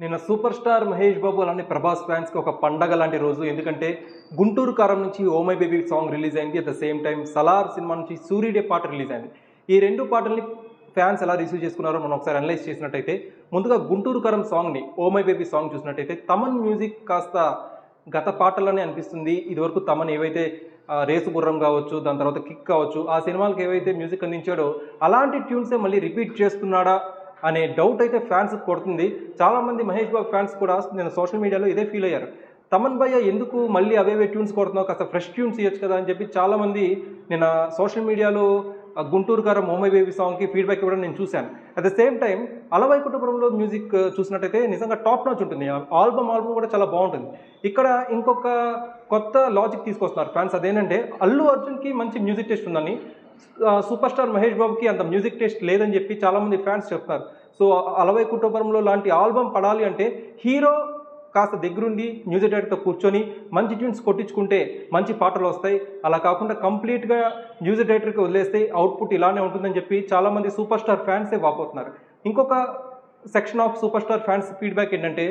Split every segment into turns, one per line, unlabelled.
నిన్న super star Mahesh Babu అలానే ప్రభాస్ ఫ్యాన్స్కి ఒక పండగ లాంటి రోజు. ఎందుకంటే గుంటూరు కారం నుంచి oh my baby song release అయింది. At the same time Salaar cinema నుంచి సూర్యుడే పాట రిలీజ్ అయింది. ఈ రెండు పాటల్ని ఫ్యాన్స్ ఎలా రిసీవ్ చేసుకున్నారో మనం ఒకసారి అనలైజ్ చేసినట్టయితే ముందుగా గుంటూరు కారం సాంగ్ని ఓమై బేబీ సాంగ్ చూసినట్టయితే తమన్ మ్యూజిక్ కాస్త గత పాటలోనే అనిపిస్తుంది. ఇదివరకు తమన్ ఏవైతే రేసు గుర్రం కావచ్చు దాని తర్వాత కిక్ కావచ్చు ఆ సినిమాలకు ఏవైతే మ్యూజిక్ అందించాడో అలాంటి ట్యూన్సే మళ్ళీ రిపీట్ చేస్తున్నాడా అనే డౌట్ అయితే ఫ్యాన్స్ కొడుతుంది. చాలామంది మహేష్ బాబు ఫ్యాన్స్ కూడా నేను సోషల్ మీడియాలో ఇదే ఫీల్ అయ్యారు. తమన్ భయ్య ఎందుకు మళ్ళీ అవేవే ట్యూన్స్ కొడుతున్నావు? కాస్త ఫ్రెష్ ట్యూన్స్ ఇవ్వచ్చు కదా అని చెప్పి చాలామంది నేను సోషల్ మీడియాలో గుంటూరు గారు మోమై బేబీ సాంగ్కి ఫీడ్బ్యాక్ ఇవ్వడం నేను చూశాను. అట్ ద సేమ్ టైం అలవై కుటుంబంలో మ్యూజిక్ చూసినట్టయితే నిజంగా టాప్ నాచ్ ఉంటుంది. ఆల్బమ్ ఆల్బమ్ కూడా చాలా బాగుంటుంది. ఇక్కడ ఇంకొక కొత్త లాజిక్ తీసుకొస్తున్నారు ఫ్యాన్స్ అదేంటంటే అల్లు అర్జున్కి మంచి మ్యూజిక్ టేస్ట్ ఉందని సూపర్ స్టార్ మహేష్ బాబుకి అంత మ్యూజిక్ టేస్ట్ లేదని చెప్పి చాలామంది ఫ్యాన్స్ చెప్తున్నారు సో అలవై కుటుంబంలో లాంటి ఆల్బమ్ పడాలి అంటే హీరో కాస్త దగ్గరుండి మ్యూజిక్ డైరెక్టర్తో కూర్చొని మంచి ట్యూన్స్ కొట్టించుకుంటే మంచి పాటలు వస్తాయి. అలా కాకుండా కంప్లీట్గా మ్యూజిక్ డైరెక్టర్కి వదిలేస్తే అవుట్పుట్ ఇలానే ఉంటుందని చెప్పి చాలామంది సూపర్ స్టార్ ఫ్యాన్సే వాపోతున్నారు. ఇంకొక section of super star fans feedback ఏంటంటే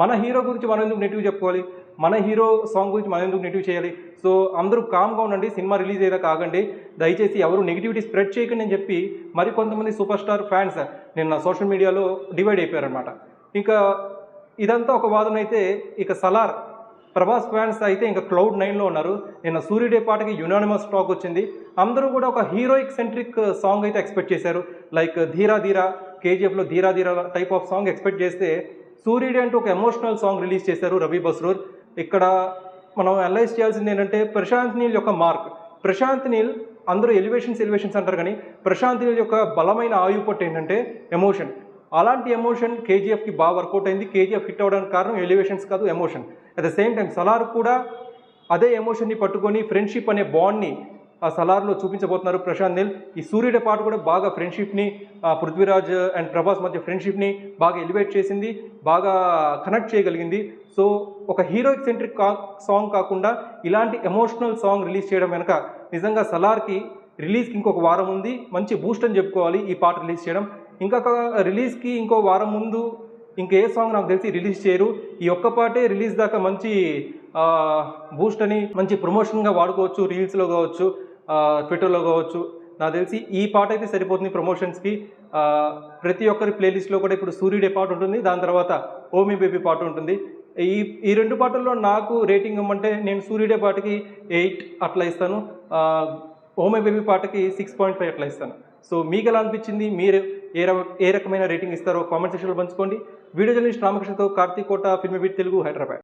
మన హీరో గురించి మనం ఎందుకు నెగిటివ్ చెప్పుకోవాలి? మన హీరో సాంగ్ గురించి మనం ఎందుకు నెగిటివ్ చేయాలి? సో అందరూ కామ్గా ఉండండి సినిమా రిలీజ్ అయ్యేదాకా ఆగండి. దయచేసి ఎవరు నెగిటివిటీ స్ప్రెడ్ చేయకండి అని చెప్పి మరి కొంతమంది సూపర్ స్టార్ ఫ్యాన్స్ నిన్న సోషల్ మీడియాలో డివైడ్ అయిపోయారనమాట ఇంకా ఇదంతా ఒక వాదన అయితే ఇక సలార్ ప్రభాస్ ఫ్యాన్స్ అయితే ఇంకా క్లౌడ్ నైన్లో ఉన్నారు. నిన్న సూర్యుడే పాటకి యునానిమస్ టాక్ వచ్చింది. అందరూ కూడా ఒక హీరోయిక్ సెంట్రిక్ సాంగ్ అయితే ఎక్స్పెక్ట్ చేశారు. లైక్ ధీరా ధీరా కేజీఎఫ్లో ధీరా ధీరా టైప్ ఆఫ్ సాంగ్ ఎక్స్పెక్ట్ చేస్తే సూర్యుడే అంటూ ఒక ఎమోషనల్ సాంగ్ రిలీజ్ చేశారు రవి బస్రూర్. ఇక్కడ మనం అనలైజ్ చేయాల్సింది ఏంటంటే ప్రశాంత్ నీల్ యొక్క మార్క్. ప్రశాంత్ నీల్ అందరూ ఎలివేషన్స్ ఎలివేషన్స్ అంటారు కానీ ప్రశాంత్ నీల్ యొక్క బలమైన ఆయుపట్టు ఏంటంటే ఎమోషన్ అలాంటి ఎమోషన్ కేజీఎఫ్కి బాగా వర్కౌట్ అయింది. కేజీఎఫ్ హిట్ అవ్వడానికి కారణం ఎలివేషన్స్ కాదు emotion at the same time Salaar కూడా అదే ఎమోషన్ని పట్టుకొని ఫ్రెండ్షిప్ అనే బాండ్ని ఆ సలార్లో చూపించబోతున్నారు ప్రశాంత్ నీల్. ఈ సూర్యుడి పాట కూడా బాగా ఫ్రెండ్షిప్ని పృథ్వీరాజ్ అండ్ ప్రభాస్ మధ్య ఫ్రెండ్షిప్ని బాగా ఎలివేట్ చేసింది బాగా కనెక్ట్ చేయగలిగింది. సో ఒక హీరోయిక్ సెంట్రిక్ సాంగ్ కాకుండా ఇలాంటి ఎమోషనల్ సాంగ్ రిలీజ్ చేయడం వెనక నిజంగా సలార్కి రిలీజ్కి ఇంకొక వారం ఉంది. మంచి బూస్ట్ అని చెప్పుకోవాలి ఈ పాట రిలీజ్ చేయడం. ఇంకొక రిలీజ్కి ఇంకో వారం ముందు ఇంకే సాంగ్ నాకు తెలిసి రిలీజ్ చేయరు. ఈ ఒక్క పాటే రిలీజ్ దాకా మంచి బూస్ట్ అని మంచి ప్రమోషన్గా వాడుకోవచ్చు రీల్స్లో కావచ్చు. ట్విట్టర్లో కావచ్చు. నాకు తెలిసి ఈ పాట అయితే సరిపోతుంది ప్రమోషన్స్కి. ప్రతి ఒక్కరి ప్లేలిస్ట్లో కూడా ఇప్పుడు సూర్యుడే పాట ఉంటుంది. దాని తర్వాత ఓమి బేబీ పాట ఉంటుంది. ఈ ఈ రెండు పాటల్లో నాకు రేటింగ్ ఇవ్వమంటే నేను సూర్యుడే పాటకి ఎయిట్ అట్లా ఇస్తాను. ఓమి బేబీ పాటకి సిక్స్ పాయింట్ ఫైవ్ అట్లా ఇస్తాను. సో మీకు ఎలా అనిపించింది? మీరు ఏ ర- ఏ రకమైన రేటింగ్ ఇస్తారో కామెంట్ సెక్షన్లో పంచుకోండి. వీడియో జర్నలిస్ట్ రామకృష్ణతో కార్తీక్ కోట ఫిల్మ్ బీట్ తెలుగు హైదరాబాద్.